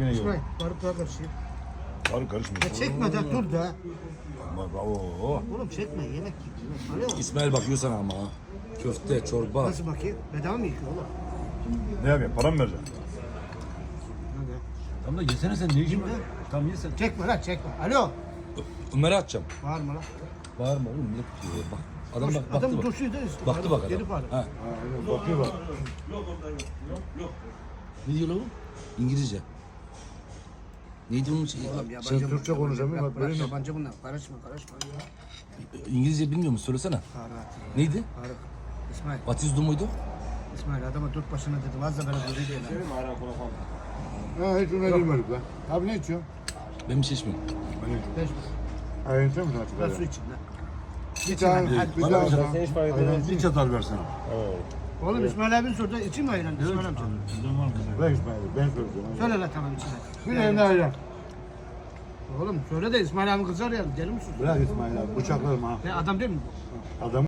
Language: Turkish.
İsmail yok. karışayım. Karı karışmıyor. Ya çekme de dur da. Ama oo. Oğlum çekme yemek. Alo. İsmail bakıyor sana ama. ha. Köfte, çorba. Nasıl bakayım? Bedava mı yıkıyor oğlum? Ne yapayım? Para mı vereceksin? Hadi. Tamam da yesene sen ne işin var? Tamam ye sen. Çekme lan çekme. Alo. Ömer'e atacağım. Bağırma lan. Bağırma oğlum ne tutuyor bak. Adam bak baktı Adam bak. duruşuydu. Baktı bak Geri adam. bağırıyor. Ha. Bakıyor bak. Ne diyor lan bu? İngilizce. Neydi onun şey? Sen Türkçe konuşamıyor, bak Bırak böyle mi? yabancı bunlar. Karışma karışma. İngilizce bilmiyor musun? Söylesene. Faruk. Neydi? Faruk. İsmail. What is the muydu? İsmail adama dört başına dedi. Vazza böyle böyle değil. lan. Ha hiç ona girmedik lan. Abi ne içiyorsun? Ben bir şey içmiyorum. Beş. Ayran içiyor musun artık? su için lan. Bir tane, bir Bana daha. bir tane. Sen hiç fark etmez. Bir çatal versene. Oğlum İsmail abi sordu. İçin mi ayran İsmail amca? Ver İsmail'i, ben söyleyeceğim. Söyle lan tamam içine. Bir eline ayran. Oğlum söyle de İsmail abi kızar ya. Deli misin? Bırak İsmail abi, bıçaklarım ha. Ya adam değil mi bu? Adam